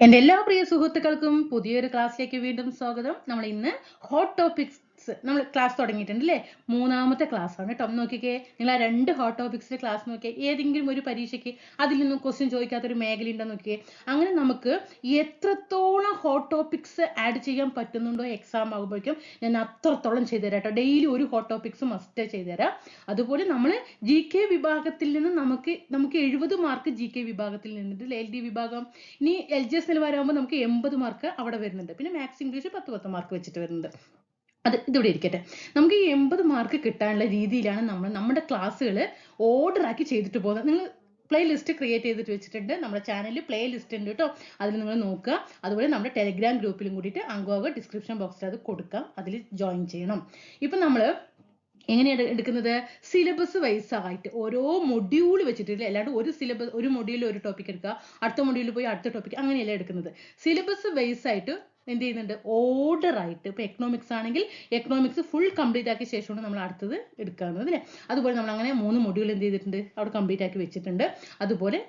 എന്റെ എല്ലാ പ്രിയ സുഹൃത്തുക്കൾക്കും പുതിയൊരു ക്ലാസ്സിലേക്ക് വീണ്ടും സ്വാഗതം. നമ്മൾ ഇന്ന് ഹോട്ട് ടോപ്പിക്സ് നമ്മൾ ക്ലാസ് തുടങ്ങിയിട്ടുണ്ട് അല്ലേ മൂന്നാമത്തെ ക്ലാസ് ആണ് കേട്ടോ. നോക്കിക്കേ നിങ്ങൾ ആ രണ്ട് ഹോട്ട് ടോപ്പിക്സ് ക്ലാസ് നോക്കിയേ. ഏതെങ്കിലും ഒരു പരീക്ഷയ്ക്ക് അതിൽ നിന്നും ക്വസ്റ്റ്യൻ ചോദിക്കാത്തൊരു മേഖല ഉണ്ടോ നോക്കിയേ? അങ്ങനെ നമുക്ക് എത്രത്തോളം ഹോട്ട് ടോപ്പിക്സ് ആഡ് ചെയ്യാൻ പറ്റുന്നുണ്ടോ എക്സാം ആകുമ്പോഴേക്കും ഞാൻ അത്രത്തോളം ചെയ്തു തരാം കേട്ടോ. ഡെയിലി ഒരു ഹോട്ട് ടോപ്പിക്സ് മസ്റ്റ് ചെയ്തു തരാം അതുപോലെ നമ്മൾ ജി കെ വിഭാഗത്തിൽ നിന്ന് നമുക്ക് നമുക്ക് എഴുപത് മാർക്ക് ജി കെ വിഭാഗത്തിൽ നിന്നിട്ട് എൽ ഡി വിഭാഗം. ഇനി എൽ ജി എസ് നിലവാരമാകുമ്പോൾ നമുക്ക് എൺപത് മാർക്ക് അവിടെ വരുന്നുണ്ട്. പിന്നെ മാത്സ് ഇംഗ്ലീഷ് പത്ത് പത്ത് മാർക്ക് വെച്ചിട്ട് വരുന്നുണ്ട്. അത് ഇതിവിടെ ഇരിക്കട്ടെ. നമുക്ക് ഈ എൺപത് മാർക്ക് കിട്ടാനുള്ള രീതിയിലാണ് നമ്മൾ നമ്മുടെ ക്ലാസ്സുകൾ ആക്കി ചെയ്തിട്ട് പോകുന്നത്. നിങ്ങൾ പ്ലേ ലിസ്റ്റ് ക്രിയേറ്റ് ചെയ്തിട്ട് വെച്ചിട്ടുണ്ട്. നമ്മുടെ ചാനലിൽ പ്ലേ ലിസ്റ്റ് ഉണ്ട് കേട്ടോ. അതിൽ നിങ്ങൾ നോക്കുക. അതുപോലെ നമ്മുടെ ടെലിഗ്രാം ഗ്രൂപ്പിലും കൂടിയിട്ട് അംഗമാകുക ഡിസ്ക്രിപ്ഷൻ ബോക്സിൽ അത് കൊടുക്കാം. അതിൽ ജോയിൻ ചെയ്യണം. ഇപ്പം നമ്മൾ എങ്ങനെയാണ് എടുക്കുന്നത്? സിലബസ് വൈസ് ആയിട്ട് ഓരോ മൊഡ്യൂൾ വെച്ചിട്ടില്ല? അല്ലാണ്ട് ഒരു സിലബസ് ഒരു മൊഡ്യൂളിൽ ഒരു ടോപ്പിക് എടുക്കുക. അടുത്ത മൊഡ്യൂളിൽ പോയി അടുത്ത ടോപ്പിക് അങ്ങനെയല്ല എടുക്കുന്നത്. സിലബസ് വൈസ് ആയിട്ട് എന്ത് ചെയ്യുന്നുണ്ട്? ഓർഡർ ആയിട്ട് ഇപ്പൊ എക്കണോമിക്സ് ആണെങ്കിൽ എക്കണോമിക്സ് ഫുൾ കംപ്ലീറ്റ് ആക്കിയ ശേഷമാണ് നമ്മൾ അടുത്തത് എടുക്കാവുന്നത് അല്ലേ? അതുപോലെ നമ്മൾ അങ്ങനെ മൂന്ന് മൊഡ്യൂൾ എന്ത് ചെയ്തിട്ടുണ്ട്? അവിടെ കംപ്ലീറ്റ് ആക്കി വെച്ചിട്ടുണ്ട്. അതുപോലെ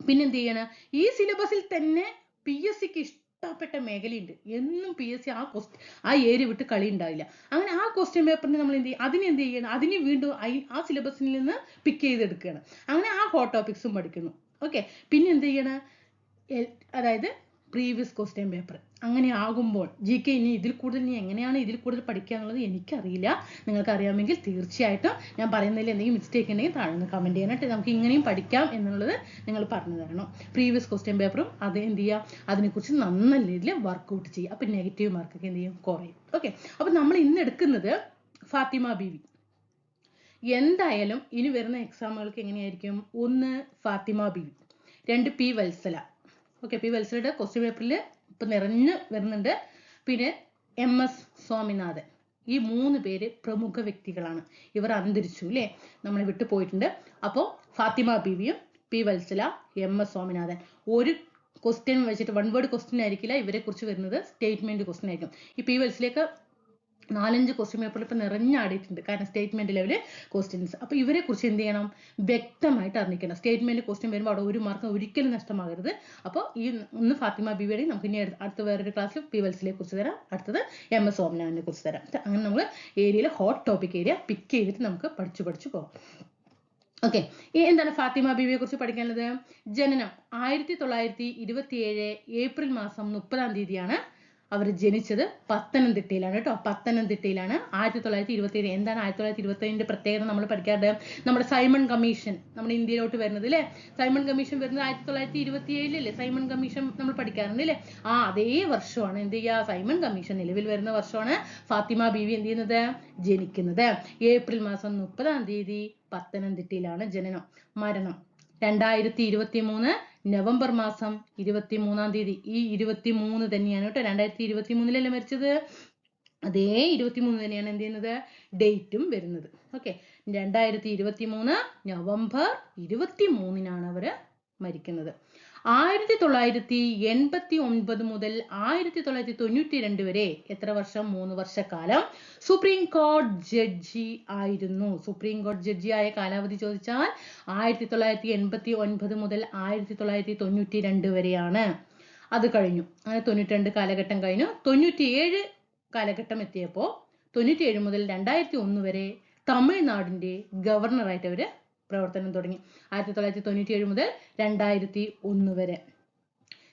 പിന്നെ എന്ത് ചെയ്യണം? ഈ സിലബസിൽ തന്നെ പി എസ് സിക്ക് ഇഷ്ടപ്പെട്ട മേഖലയുണ്ട്. എന്നും പി എസ് സി ആ ക്വസ്റ്റ് ആ ഏരിയ വിട്ട് കളി ഉണ്ടാവില്ല. അങ്ങനെ ആ ക്വസ്റ്റ്യൻ പേപ്പറിന് നമ്മൾ എന്ത് ചെയ്യും? അതിനെ എന്ത് ചെയ്യണം? അതിന് വീണ്ടും ആ സിലബസിൽ നിന്ന് പിക്ക് ചെയ്തെടുക്കുകയാണ്. അങ്ങനെ ആ ഹോട്ട് ടോപ്പിക്സും പഠിക്കുന്നു. ഓക്കെ പിന്നെ എന്ത് ചെയ്യണം? അതായത് പ്രീവിയസ് ക്വസ്റ്റ്യൻ പേപ്പർ അങ്ങനെ ആകുമ്പോൾ ജി കെ ഇനി ഇതിൽ കൂടുതൽ ഇനി എങ്ങനെയാണ് ഇതിൽ കൂടുതൽ പഠിക്കുക എന്നുള്ളത് എനിക്കറിയില്ല. നിങ്ങൾക്ക് അറിയാമെങ്കിൽ തീർച്ചയായിട്ടും ഞാൻ പറയുന്നതിൽ എന്തെങ്കിലും മിസ്റ്റേക്ക് ഉണ്ടെങ്കിൽ താഴെ നിന്ന് കമന്റ് ചെയ്യാനായിട്ട് നമുക്ക് ഇങ്ങനെയും പഠിക്കാം എന്നുള്ളത് നിങ്ങൾ പറഞ്ഞു തരണം. പ്രീവിയസ് ക്വസ്റ്റ്യൻ പേപ്പറും അത് എന്ത് ചെയ്യുക? അതിനെക്കുറിച്ച് നന്ന രീതിയിൽ വർക്കൗട്ട് ചെയ്യുക. അപ്പം നെഗറ്റീവ് മാർക്കൊക്കെ എന്ത് ചെയ്യും? കുറയും. ഓക്കെ അപ്പം നമ്മൾ ഇന്ന് എടുക്കുന്നത് ഫാത്തിമ ബീവി. എന്തായാലും ഇനി വരുന്ന എക്സാമുകൾക്ക് എങ്ങനെയായിരിക്കും? ഒന്ന് ഫാത്തിമ ബീവി രണ്ട് പി വത്സല. ഓക്കെ പി വത്സരയുടെ ക്വസ്റ്റ്യൻ പേപ്പറിൽ ഇപ്പം നിറഞ്ഞു വരുന്നുണ്ട്. പിന്നെ എം എസ് സ്വാമിനാഥൻ. ഈ മൂന്ന് പേര് പ്രമുഖ വ്യക്തികളാണ്. ഇവർ അന്തരിച്ചു അല്ലേ നമ്മളെ വിട്ടു പോയിട്ടുണ്ട്. അപ്പോൾ Fathima ബീവിയും P Vatsala M S Swaminathan. ഒരു ക്വസ്റ്റ്യൻ വെച്ചിട്ട് വൺ വേർഡ് ക്വസ്റ്റ്യൻ ആയിരിക്കില്ല. ഇവരെ കുറിച്ച് വരുന്നത് സ്റ്റേറ്റ്മെന്റ് ക്വസ്റ്റ്യൻ ആയിരിക്കും. ഈ പി വത്സലേക്ക് നാലഞ്ച് ക്വസ്റ്റ്യൻ പേപ്പറിൽ ഇപ്പം നിറഞ്ഞാടിയിട്ടുണ്ട്. കാരണം സ്റ്റേറ്റ്മെന്റ് ലെവൽ ക്വസ്റ്റ്യൻസ് അപ്പോൾ ഇവരെ കുറിച്ച് എന്ത് ചെയ്യണം? വ്യക്തമായിട്ട് അറിഞ്ഞിരിക്കണം. സ്റ്റേറ്റ്മെന്റ് ക്വസ്റ്റ്യൻ വരുമ്പോൾ അവിടെ ഒരു മാർക്ക് ഒരിക്കലും നഷ്ടമാകരുത്. അപ്പോൾ ഈ ഒന്ന് ഫാത്തിമ ബിബിയുടെ നമുക്ക് ഇനി അടുത്ത- വേറൊരു ക്ലാസ്സിൽ പി വെൽസിലെ കുറിച്ച് തരാം. അടുത്തത് എം എസ് സോമനാഥിനെ കുറിച്ച് തരാം. അങ്ങനെ നമ്മൾ ഏരിയയിലെ ഹോട്ട് ടോപ്പിക് ഏരിയ പിക്ക് ചെയ്തിട്ട് നമുക്ക് പഠിച്ചു പഠിച്ചു പോകാം ഓക്കെ എന്താണ് ഫാത്തിമ ബീവിയെ കുറിച്ച് പഠിക്കാനുള്ളത്? ജനനം ആയിരത്തി തൊള്ളായിരത്തി ഇരുപത്തി ഏഴ് ഏപ്രിൽ മാസം മുപ്പതാം തീയതിയാണ് അവർ ജനിച്ചത് പത്തനംതിട്ടയിലാണ് കേട്ടോ. പത്തനംതിട്ടയിലാണ്. ആയിരത്തി തൊള്ളായിരത്തി ഇരുപത്തി ഏഴ് എന്താണ് ആയിരത്തി തൊള്ളായിരത്തി ഇരുപത്തി ഏഴിന്റെ പ്രത്യേകത നമ്മൾ പഠിക്കാറുണ്ട്? നമ്മുടെ സൈമൺ കമ്മീഷൻ നമ്മുടെ ഇന്ത്യയിലോട്ട് വരുന്നത് അല്ലേ സൈമൺ കമ്മീഷൻ വരുന്നത് ആയിരത്തി തൊള്ളായിരത്തി ഇരുപത്തി ഏഴിലല്ലേ സൈമൺ കമ്മീഷൻ നമ്മൾ പഠിക്കാറുണ്ട് അല്ലേ ആ അതേ വർഷമാണ് എന്ത് ചെയ്യുക? സൈമൺ കമ്മീഷൻ നിലവിൽ വരുന്ന വർഷമാണ് ഫാത്തിമ ബീവി എന്ത് ചെയ്യുന്നത്? ജനിക്കുന്നത്. ഏപ്രിൽ മാസം മുപ്പതാം തീയതി പത്തനംതിട്ടയിലാണ് ജനനം. മരണം. രണ്ടായിരത്തി ഇരുപത്തി മൂന്ന് നവംബർ മാസം ഇരുപത്തി മൂന്നാം തീയതി. ഈ ഇരുപത്തി മൂന്ന് തന്നെയാണ് കേട്ടോ രണ്ടായിരത്തി ഇരുപത്തി മൂന്നിലല്ലേ മരിച്ചത്? അതേ ഇരുപത്തി മൂന്ന് തന്നെയാണ് എന്ത് ചെയ്യുന്നത്? ഡേറ്റും വരുന്നത്. ഓക്കെ. രണ്ടായിരത്തി ഇരുപത്തി മൂന്ന് നവംബർ ഇരുപത്തി മൂന്നിനാണ് അവർ മരിക്കുന്നത്. ആയിരത്തി തൊള്ളായിരത്തി എൺപത്തി ഒൻപത് മുതൽ ആയിരത്തി തൊള്ളായിരത്തി തൊണ്ണൂറ്റി രണ്ട് വരെ എത്ര വർഷം? മൂന്ന് വർഷക്കാലം. സുപ്രീം കോടതി ജഡ്ജി ആയിരുന്നു. സുപ്രീം കോടതി ആയ കാലാവധി ചോദിച്ചാൽ ആയിരത്തി തൊള്ളായിരത്തി എൺപത്തി ഒൻപത് മുതൽ ആയിരത്തി തൊള്ളായിരത്തി തൊണ്ണൂറ്റി രണ്ട് വരെയാണ്. അത് കഴിഞ്ഞു. അങ്ങനെ തൊണ്ണൂറ്റി രണ്ട് കാലഘട്ടം കഴിഞ്ഞു. തൊണ്ണൂറ്റിയേഴ് കാലഘട്ടം എത്തിയപ്പോൾ തൊണ്ണൂറ്റിയേഴ് മുതൽ രണ്ടായിരത്തി ഒന്ന് വരെ തമിഴ്നാടിന്റെ ഗവർണറായിട്ട് അവർ പ്രവർത്തനം തുടങ്ങി. ആയിരത്തി തൊള്ളായിരത്തി തൊണ്ണൂറ്റി ഏഴ് മുതൽ രണ്ടായിരത്തി ഒന്ന് വരെ.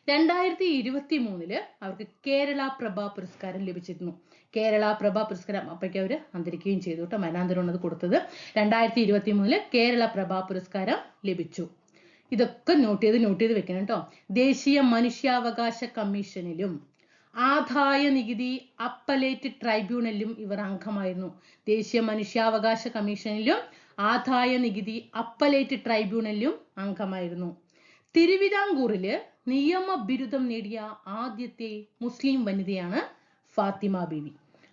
രണ്ടായിരത്തി ഇരുപത്തി മൂന്നിൽ അവർക്ക് കേരള പ്രഭ പുരസ്കാരം ലഭിച്ചിരുന്നു. കേരള പ്രഭ പുരസ്കാരം അപ്പയ്ക്ക് അവർ അന്തരിക്കുകയും ചെയ്തു കേട്ടോ. മരണാന്തരമാണ് അത് കൊടുത്തത്. രണ്ടായിരത്തി ഇരുപത്തി മൂന്നിൽ കേരള പ്രഭ പുരസ്കാരം ലഭിച്ചു. ഇതൊക്കെ നോട്ട് ചെയ്ത് നോട്ട് ചെയ്ത് വെക്കണം കേട്ടോ. ദേശീയ മനുഷ്യാവകാശ കമ്മീഷനിലും ആദായ നികുതി അപ്പലേറ്റ് ട്രൈബ്യൂണലിലും ഇവർ അംഗമായിരുന്നു. ദേശീയ മനുഷ്യാവകാശ കമ്മീഷനിലും ആദായ നികുതി അപ്പലേറ്റ് ട്രൈബ്യൂണലിലും അംഗമായിരുന്നു. തിരുവിതാംകൂറിൽ നിയമ ബിരുദം നേടിയ ആദ്യത്തെ മുസ്ലിം വനിതയാണ് ഫാത്തിമ ബീവി.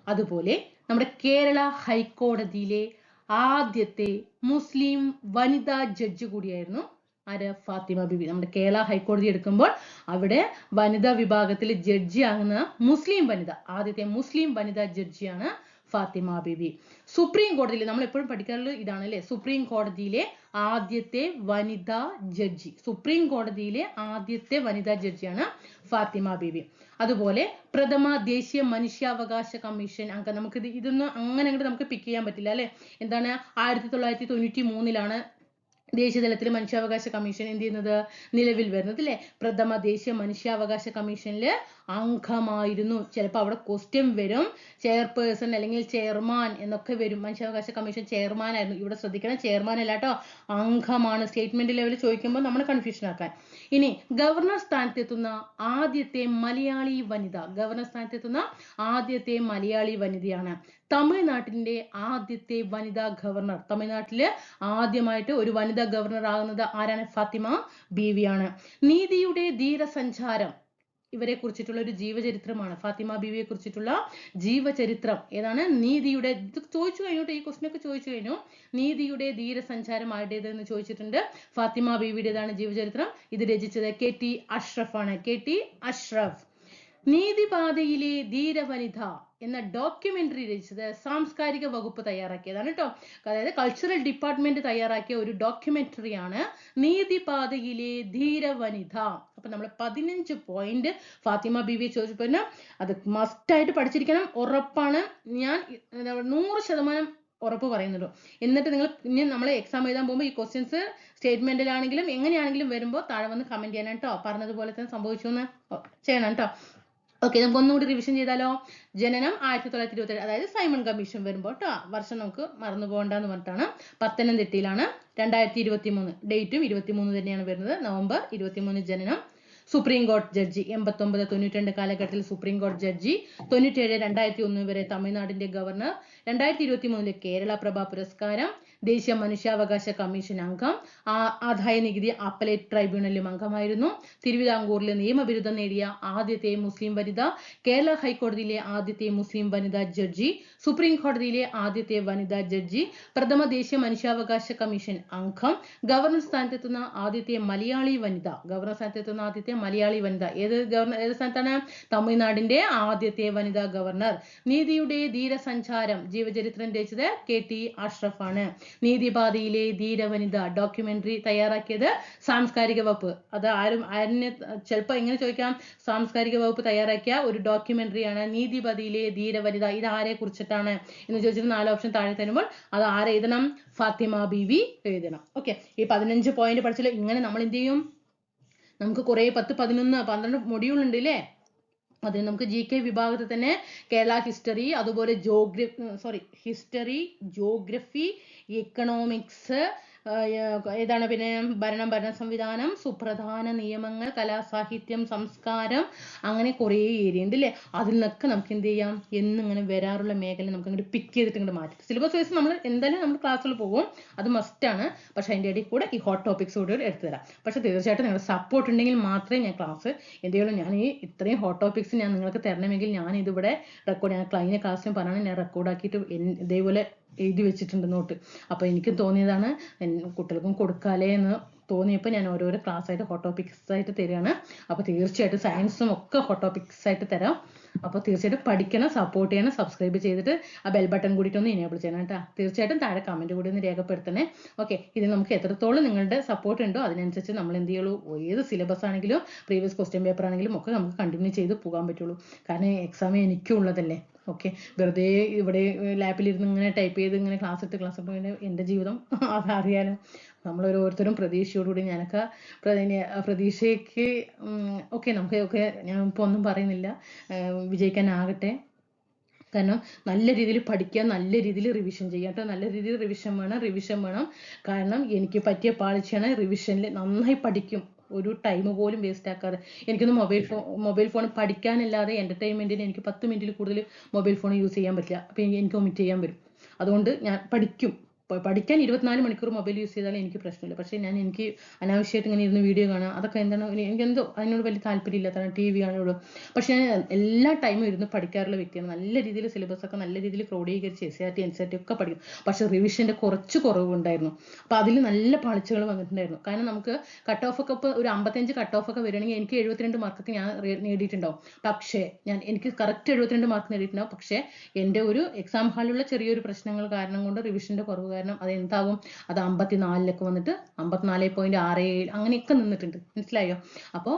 അതുപോലെ നമ്മുടെ കേരള ഹൈക്കോടതിയിലെ ആദ്യത്തെ മുസ്ലിം വനിതാ ജഡ്ജ് കൂടിയായിരുന്നു ആര്? ഫാത്തിമ ബീവി. നമ്മുടെ കേരള ഹൈക്കോടതി എടുക്കുമ്പോൾ അവിടെ വനിതാ വിഭാഗത്തിൽ ജഡ്ജി ആകുന്ന മുസ്ലിം വനിത ആദ്യത്തെ മുസ്ലിം വനിതാ ജഡ്ജിയാണ് ഫാത്തിമ ബീവി. സുപ്രീം കോടതിയിൽ നമ്മൾ എപ്പോഴും പഠിക്കാറുള്ളത് ഇതാണ് അല്ലേ സുപ്രീം കോടതിയിലെ ആദ്യത്തെ വനിതാ ജഡ്ജി. സുപ്രീം കോടതിയിലെ ആദ്യത്തെ വനിതാ ജഡ്ജിയാണ് ഫാത്തിമ ബീവി. അതുപോലെ പ്രഥമ ദേശീയ മനുഷ്യാവകാശ കമ്മീഷൻ അംഗം. നമുക്ക് ഇത് ഇതൊന്നും അങ്ങനെ അങ്ങോട്ട് നമുക്ക് പിക്ക് ചെയ്യാൻ പറ്റില്ല അല്ലെ? എന്താണ്? ആയിരത്തി തൊള്ളായിരത്തി തൊണ്ണൂറ്റി മൂന്നിലാണ് ദേശീയതലത്തിൽ മനുഷ്യാവകാശ കമ്മീഷൻ എന്ത് ചെയ്യുന്നത്? നിലവിൽ വരുന്നത് അല്ലേ പ്രഥമ ദേശീയ മനുഷ്യാവകാശ കമ്മീഷനിൽ അംഗമായിരുന്നു. ചിലപ്പോൾ അവിടെ ക്വസ്റ്റ്യൻ വരും. ചെയർപേഴ്സൺ അല്ലെങ്കിൽ ചെയർമാൻ എന്നൊക്കെ വരും. മനുഷ്യാവകാശ കമ്മീഷൻ ചെയർമാൻ ആയിരുന്നു ഇവിടെ ശ്രദ്ധിക്കണം. ചെയർമാൻ അല്ല കേട്ടോ അംഗമാണ്. സ്റ്റേറ്റ്മെന്റ് ലെവലിൽ ചോദിക്കുമ്പോൾ നമ്മൾ കൺഫ്യൂഷൻ ആക്കാൻ. ഇനി ഗവർണർ സ്ഥാനത്തെത്തുന്ന ആദ്യത്തെ മലയാളി വനിത ഗവർണർ സ്ഥാനത്തെത്തുന്ന ആദ്യത്തെ മലയാളി വനിതയാണ് തമിഴ്നാട്ടിന്റെ ആദ്യത്തെ വനിതാ ഗവർണർ തമിഴ്നാട്ടിൽ ആദ്യമായിട്ട് ഒരു വനിതാ ഗവർണർ ആകുന്നത് ആരാണ്? ഫാത്തിമ ബീവിയാണ്. നീതിയുടെ ധീരസഞ്ചാരം ഇവരെ കുറിച്ചിട്ടുള്ള ഒരു ജീവചരിത്രമാണ്. ഫാത്തിമ ബീവിയെ കുറിച്ചിട്ടുള്ള ജീവചരിത്രം. ഏതാണ്? നീതിയുടെ ചോദിച്ചു കഴിഞ്ഞു ഈ ക്വസ്റ്റ്യൻ ഒക്കെ ചോദിച്ചു കഴിഞ്ഞു. നീതിയുടെ ധീരസഞ്ചാരം ആരുടേത് എന്ന് ചോദിച്ചിട്ടുണ്ട്. ഫാത്തിമ ബീവിയുടേതാണ് ജീവചരിത്രം. ഇത് രചിച്ചത് K T Ashraf K T Ashraf. നീതിപാതയിലെ ധീരവനിത എന്ന ഡോക്യുമെന്ററി രചിച്ചത് സാംസ്കാരിക വകുപ്പ് തയ്യാറാക്കിയതാണ് കേട്ടോ അതായത് കൾച്ചറൽ ഡിപ്പാർട്ട്മെന്റ് തയ്യാറാക്കിയ ഒരു ഡോക്യുമെന്ററിയാണ് നീതിപാതയിലെ ധീരവനിത. അപ്പൊ നമ്മൾ പതിനഞ്ച് പോയിന്റ് ഫാത്തിമ ബി വി ചോദിച്ചപ്പോൾ അത് മസ്റ്റായിട്ട് പഠിച്ചിരിക്കണം. ഉറപ്പാണ്. ഞാൻ നൂറ് ശതമാനം ഉറപ്പ് പറയുന്നുള്ളൂ എന്നിട്ട് നിങ്ങൾ ഇനി നമ്മൾ എക്സാം എഴുതാൻ പോകുമ്പോൾ ഈ ക്വസ്റ്റ്യൻസ് സ്റ്റേറ്റ്മെന്റിലാണെങ്കിലും എങ്ങനെയാണെങ്കിലും വരുമ്പോൾ താഴെ വന്ന് കമന്റ് ചെയ്യണം കേട്ടോ പറഞ്ഞതുപോലെ തന്നെ സംഭവിച്ചു എന്ന് ചെയ്യണം കേട്ടോ ഓക്കെ നമുക്ക് ഒന്നുകൂടി റിവിഷൻ ചെയ്താലോ? ജനനം ആയിരത്തി തൊള്ളായിരത്തി ഇരുപത്തി ഏഴ് അതായത് സൈമൺ കമ്മീഷൻ വരുമ്പോൾ കേട്ടോ വർഷം നമുക്ക് മറന്നു പോകണ്ടെന്ന് പറഞ്ഞിട്ടാണ് പത്തനംതിട്ടയിലാണ് രണ്ടായിരത്തി ഇരുപത്തി മൂന്ന് ഡേറ്റും ഇരുപത്തി മൂന്ന് തന്നെയാണ് വരുന്നത്. നവംബർ ഇരുപത്തി മൂന്ന് ജനനം. സുപ്രീം കോടതി ജഡ്ജി എൺപത്തൊമ്പത് തൊണ്ണൂറ്റിരണ്ട് കാലഘട്ടത്തിൽ സുപ്രീം കോടതി ജഡ്ജി തൊണ്ണൂറ്റേഴ് രണ്ടായിരത്തി ഒന്ന് വരെ തമിഴ്നാടിന്റെ ഗവർണർ രണ്ടായിരത്തി ഇരുപത്തി മൂന്നിലെ കേരള പ്രഭ പുരസ്കാരം ദേശീയ മനുഷ്യാവകാശ കമ്മീഷൻ അംഗം ആദായ നികുതി അപ്പലേറ്റ് ട്രൈബ്യൂണലിലും അംഗമായിരുന്നു. തിരുവിതാംകൂറിലെ നിയമബിരുദം നേടിയ ആദ്യത്തെ മുസ്ലിം വനിത കേരള ഹൈക്കോടതിയിലെ ആദ്യത്തെ മുസ്ലിം വനിതാ ജഡ്ജി സുപ്രീം കോടതിയിലെ ആദ്യത്തെ വനിതാ ജഡ്ജി പ്രഥമ ദേശീയ മനുഷ്യാവകാശ കമ്മീഷൻ അംഗം ഗവർണർ സ്ഥാനത്തെത്തുന്ന ആദ്യത്തെ മലയാളി വനിത ഗവർണർ സ്ഥാനത്തെത്തുന്ന ആദ്യത്തെ മലയാളി വനിത. ഏത് ഗവർണർ ഏത് സ്ഥാനത്താണ്? തമിഴ്നാടിന്റെ ആദ്യത്തെ വനിതാ ഗവർണർ. നീതിയുടെ ധീരസഞ്ചാരം ജീവചരിത്രം രചിച്ചത് കെ ടി അഷ്റഫാണ്. നീതിപാതയിലെ ധീരവനിത ഡോക്യുമെന്ററി തയ്യാറാക്കിയത് സാംസ്കാരിക വകുപ്പ്. അത് ആരും ആരിനെ ചിലപ്പോൾ എങ്ങനെ ചോദിക്കാം? സാംസ്കാരിക വകുപ്പ് തയ്യാറാക്കിയ ഒരു ഡോക്യുമെന്ററിയാണ് നീതിപതിയിലെ ധീരവനിത. ഇത് ആരെ കുറിച്ചിട്ടാണ് എന്ന് ചോദിച്ചിട്ട് നാല് ഓപ്ഷൻ താഴെ തരുമ്പോൾ അത് ആരെ എഴുതണം? ഫാത്തിമ ബീവി എഴുതണം. ഓക്കെ ഈ പതിനഞ്ച് പോയിന്റ് പഠിച്ചാൽ ഇങ്ങനെ നമ്മൾ എന്ത് ചെയ്യും? നമുക്ക് കുറേ പത്ത് പതിനൊന്ന് പന്ത്രണ്ട് മൊഡ്യൂൾ ഉണ്ട് ഇല്ലേ? അത് നമുക്ക് ജി കെ വിഭാഗത്തിൽ തന്നെ കേരള ഹിസ്റ്ററി അതുപോലെ geography sorry history geography economics ഏതാണ് പിന്നെ ഭരണം ഭരണ സംവിധാനം സുപ്രധാന നിയമങ്ങൾ കലാസാഹിത്യം സംസ്കാരം അങ്ങനെ കുറേ ഏരിയ ഉണ്ട് അല്ലേ അതിൽ നിന്നൊക്കെ നമുക്ക് എന്ത് ചെയ്യാം? എന്നിങ്ങനെ വരാറുള്ള മേഖല നമുക്ക് അങ്ങോട്ട് പിക്ക് ചെയ്തിട്ട് ഇങ്ങോട്ട് മാറ്റി. സിലബസ് വൈസ് നമ്മൾ എന്തായാലും നമ്മൾ ക്ലാസ്സിൽ പോകും. അത് മസ്റ്റാണ് പക്ഷെ അതിന്റെ ഇടയിൽ കൂടെ ഈ ഹോട്ട് ടോപ്പിക്സ് കൂടി എടുത്തു തരാം. പക്ഷെ തീർച്ചയായിട്ടും നിങ്ങളുടെ സപ്പോർട്ട് ഉണ്ടെങ്കിൽ മാത്രമേ ഞാൻ ക്ലാസ് എന്തെങ്കിലും ഞാൻ ഈ ഇത്രയും ഹോട്ട് ടോപ്പിക്സ് ഞാൻ നിങ്ങൾക്ക് തരണമെങ്കിൽ ഞാൻ ഇതിവിടെ റെക്കോർഡ് ഞാൻ കഴിഞ്ഞ ക്ലാസ്സിൽ പറഞ്ഞാണ് ഞാൻ റെക്കോർഡ് ആക്കിയിട്ട് ഇതേപോലെ എഴുതി വെച്ചിട്ടുണ്ട് നോട്ട്. അപ്പോൾ എനിക്ക് തോന്നിയതാണ് കുട്ടികൾക്കും കൊടുക്കാലേ എന്ന് തോന്നിയപ്പോൾ ഞാൻ ഓരോരോ ക്ലാസ് ആയിട്ട് ഹോട്ട് ടോപ്പിക്സ് ആയിട്ട് തരികയാണ്. അപ്പോൾ തീർച്ചയായിട്ടും സയൻസും ഒക്കെ ഹോട്ട് ടോപ്പിക്സ് ആയിട്ട് തരാം. അപ്പോൾ തീർച്ചയായിട്ടും പഠിക്കണം സപ്പോർട്ട് ചെയ്യണം സബ്സ്ക്രൈബ് ചെയ്തിട്ട് ആ ബെൽ ബട്ടൺ കൂടിയിട്ട് ഒന്ന് ഇനേബിൾ ചെയ്യണം കേട്ടോ. തീർച്ചയായിട്ടും താഴെ കമന്റ് കൂടി ഒന്ന് രേഖപ്പെടുത്തണേ. ഓക്കെ ഇത് നമുക്ക് എത്രത്തോളം നിങ്ങളുടെ സപ്പോർട്ട് ഉണ്ടോ അതിനനുസരിച്ച് നമ്മൾ എന്ത് ചെയ്യുള്ളൂ? ഏത് സിലബസ് ആണെങ്കിലും പ്രീവിയസ് ക്വസ്റ്റ്യൻ പേപ്പർ ആണെങ്കിലും ഒക്കെ നമുക്ക് കണ്ടിന്യൂ ചെയ്ത് പോകാൻ പറ്റുള്ളൂ. കാരണം എക്സാം എനിക്കും ഉള്ളതല്ലേ. ഓക്കെ. വെറുതെ ഇവിടെ ലാപ്പിലിരുന്ന് ഇങ്ങനെ ടൈപ്പ് ചെയ്ത് ഇങ്ങനെ ക്ലാസ് എടുത്ത് ക്ലാസ് എടുത്ത് എന്റെ ജീവിതം അതറിയാലോ. നമ്മൾ ഓരോരുത്തരും പ്രതീക്ഷയോടുകൂടി ഞാനൊക്കെ പ്രതി- പ്രതീക്ഷയ്ക്ക് ഓക്കെ നമുക്ക് ഒക്കെ ഞാൻ ഇപ്പോൾ ഒന്നും പറയുന്നില്ല. വിജയിക്കാനാകട്ടെ. കാരണം നല്ല രീതിയിൽ പഠിക്കുക നല്ല രീതിയിൽ റിവിഷൻ ചെയ്യുക കേട്ടോ. നല്ല രീതിയിൽ റിവിഷൻ വേണം റിവിഷൻ വേണം. കാരണം എനിക്ക് പറ്റിയ പാളിച്ചയാണ് റിവിഷനിൽ നന്നായി പഠിക്കും. ഒരു ടൈം പോലും വേസ്റ്റ് ആക്കാതെ. എനിക്കൊന്ന് മൊബൈൽ ഫോൺ മൊബൈൽ ഫോൺ പഠിക്കാനല്ലാതെ എന്റർടൈൻമെന്റിന് എനിക്ക് പത്ത് മിനിറ്റിൽ കൂടുതൽ മൊബൈൽ ഫോൺ യൂസ് ചെയ്യാൻ പറ്റില്ല. അപ്പോൾ എനിക്ക് ഒമിറ്റ് ചെയ്യാൻ വരും. അതുകൊണ്ട് ഞാൻ പഠിക്കും. പഠിക്കാൻ ഇരുപത്തിനാല് മണിക്കൂർ മൊബൈൽ യൂസ് ചെയ്താലും എനിക്ക് പ്രശ്നമില്ല. പക്ഷേ ഞാൻ എനിക്ക് അനാവശ്യമായിട്ട് ഇങ്ങനെ ഇരുന്ന് വീഡിയോ കാണുക അതൊക്കെ എന്താണ് എനിക്ക് എന്തോ അതിനോട് വലിയ താല്പര്യമില്ലാത്തതാണ് ടി വി കാണുള്ളൂ പക്ഷേ ഞാൻ എല്ലാ ടൈമും ഇരുന്ന് പഠിക്കാറുള്ള വ്യക്തിയാണ്. നല്ല രീതിയിൽ സിലബസ് ഒക്കെ നല്ല രീതിയിൽ ക്രോഡീകരിച്ച് S R T N C R T ഒക്കെ പഠിക്കും. പക്ഷേ റിവിഷന്റെ കുറച്ച് കുറവുണ്ടായിരുന്നു. അപ്പോൾ അതിൽ നല്ല പാളിച്ചകൾ വന്നിട്ടുണ്ടായിരുന്നു. കാരണം നമുക്ക് കട്ട് ഓഫ് ഒക്കെ ഇപ്പോൾ ഒരു അമ്പത്തഞ്ച് കട്ട് ഓഫ് ഒക്കെ വരികയാണെങ്കിൽ എനിക്ക് എഴുപത്തിരണ്ട് മാർക്കൊക്കെ ഞാൻ നേടിയിട്ടുണ്ടാവും. പക്ഷേ ഞാൻ എനിക്ക് കറക്റ്റ് എഴുപത്തിരണ്ട് മാർക്ക് നേടിയിട്ടുണ്ടാവും. പക്ഷേ എന്റെ ഒരു എക്സാം ഹാളിലുള്ള ചെറിയൊരു പ്രശ്നങ്ങൾ കാരണം കൊണ്ട് റിവിഷന്റെ കുറവ് കാരണം അത് എന്താകും? അത് അമ്പത്തിനാലിലൊക്കെ വന്നിട്ട് അമ്പത്തിനാല് പോയിന്റ് ആറ് ഏഴ് അങ്ങനെയൊക്കെ നിന്നിട്ടുണ്ട്. മനസ്സിലായോ? അപ്പോൾ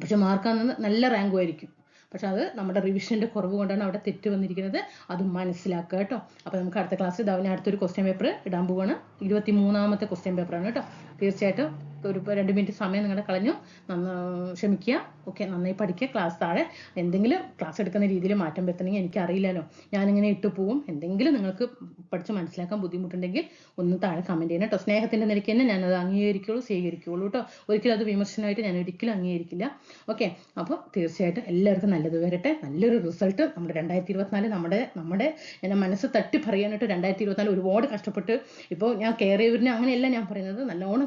പക്ഷെ മാർക്ക് നല്ല റാങ്കും ആയിരിക്കും. പക്ഷെ അത് നമ്മുടെ റിവിഷന്റെ കുറവ് കൊണ്ടാണ് അവിടെ തെറ്റ് വന്നിരിക്കുന്നത്. അത് മനസ്സിലാക്കുക കേട്ടോ. അപ്പോൾ നമുക്ക് അടുത്ത ക്ലാസ്സിൽ ഞാൻ അടുത്തൊരു ക്വസ്റ്റ്യൻ പേപ്പർ ഇടാൻ പോവാണ്. ഇരുപത്തി മൂന്നാമത്തെ ക്വസ്റ്റ്യൻ പേപ്പറാണ് കേട്ടോ. തീർച്ചയായിട്ടും ഒരു രണ്ട് മിനിറ്റ് സമയം നിങ്ങളുടെ കളഞ്ഞു. നന്ന ക്ഷമിക്കുക. ഓക്കെ നന്നായി പഠിക്കുക. ക്ലാസ് താഴെ എന്തെങ്കിലും ക്ലാസ് എടുക്കുന്ന രീതിയിൽ മാറ്റം വരുത്തണമെങ്കിൽ എനിക്ക് അറിയില്ലല്ലോ ഞാനിങ്ങനെ ഇട്ടു പോവും. എന്തെങ്കിലും നിങ്ങൾക്ക് പഠിച്ച് മനസ്സിലാക്കാൻ ബുദ്ധിമുട്ടുണ്ടെങ്കിൽ ഒന്ന് താഴെ കമന്റ് ചെയ്യണം കേട്ടോ സ്നേഹത്തിന്റെ നിലയ്ക്ക് തന്നെ ഞാനത് അംഗീകരിക്കുള്ളൂ സ്വീകരിക്കുള്ളൂ കേട്ടോ ഒരിക്കലും അത് വിമർശനമായിട്ട് ഞാൻ ഒരിക്കലും അംഗീകരിക്കില്ല. ഓക്കെ അപ്പോൾ തീർച്ചയായിട്ടും എല്ലാവർക്കും നല്ലത് വരട്ടെ. നല്ലൊരു റിസൾട്ട് നമ്മുടെ രണ്ടായിരത്തി ഇരുപത്തിനാല് നമ്മുടെ നമ്മുടെ എന്റെ മനസ്സ് തട്ടി പറയാനായിട്ട് രണ്ടായിരത്തി ഇരുപത്തിനാല് ഒരുപാട് കഷ്ടപ്പെട്ട് ഇപ്പോൾ ഞാൻ കയറിയവരിനെ അങ്ങനെയല്ല ഞാൻ പറയുന്നത്.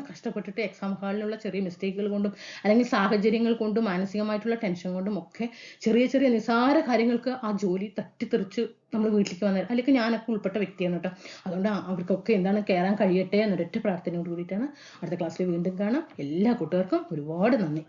കഷ്ടപ്പെട്ടിട്ട് എക്സാം ഹാളിലുള്ള ചെറിയ മിസ്റ്റേക്കുകൾ കൊണ്ടും അല്ലെങ്കിൽ സാഹചര്യങ്ങൾ കൊണ്ടും മാനസികമായിട്ടുള്ള ടെൻഷൻ കൊണ്ടും ഒക്കെ ചെറിയ ചെറിയ നിസാര കാര്യങ്ങൾക്ക് ആ ജോലി തട്ടിത്തെറിച്ച് നമ്മൾ വീട്ടിലേക്ക് വന്നത് അല്ലെങ്കിൽ ഞാനൊക്കെ ഉൾപ്പെട്ട വ്യക്തിയാണ് കേട്ടോ. അതുകൊണ്ട് അവർക്കൊക്കെ എന്താണ് കയറാൻ കഴിയട്ടെ എന്നൊരൊറ്റ പ്രാർത്ഥനയോട് കൂടിയിട്ടാണ് അടുത്ത ക്ലാസ്സിൽ വീണ്ടും കാണാം. എല്ലാ കൂട്ടുകാർക്കും ഒരുപാട് നന്ദി.